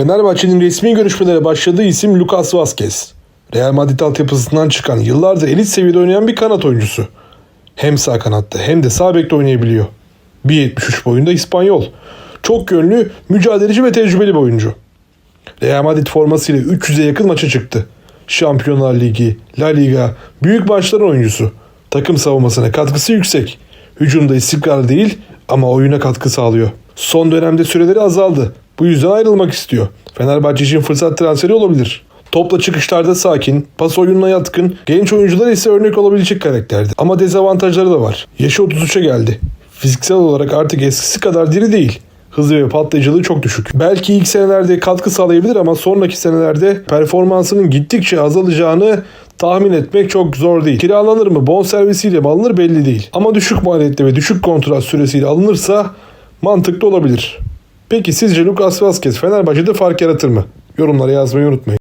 Fenerbahçe'nin resmi görüşmelere başladığı isim Lucas Vazquez. Real Madrid altyapısından çıkan yıllardır elit seviyede oynayan bir kanat oyuncusu. Hem sağ kanatta hem de sağ bekte oynayabiliyor. 1.73 boyunda İspanyol. Çok yönlü, mücadeleci ve tecrübeli bir oyuncu. Real Madrid formasıyla 300'e yakın maça çıktı. Şampiyonlar Ligi, La Liga, büyük maçların oyuncusu. Takım savunmasına katkısı yüksek. Hücumda istikrar değil ama oyuna katkı sağlıyor. Son dönemde süreleri azaldı. Bu yüzden ayrılmak istiyor. Fenerbahçe için fırsat transferi olabilir. Topla çıkışlarda sakin, pas oyununa yatkın, genç oyuncular ise örnek olabilecek karakterdi. Ama dezavantajları da var. Yaşı 33'e geldi. Fiziksel olarak artık eskisi kadar diri değil. Hızı ve patlayıcılığı çok düşük. Belki ilk senelerde katkı sağlayabilir ama sonraki senelerde performansının gittikçe azalacağını tahmin etmek çok zor değil. Kiralanır mı, bonservisiyle mi alınır belli değil. Ama düşük maliyette ve düşük kontrat süresiyle alınırsa mantıklı olabilir. Peki sizce Lucas Vazquez Fenerbahçe'de fark yaratır mı? Yorumlara yazmayı unutmayın.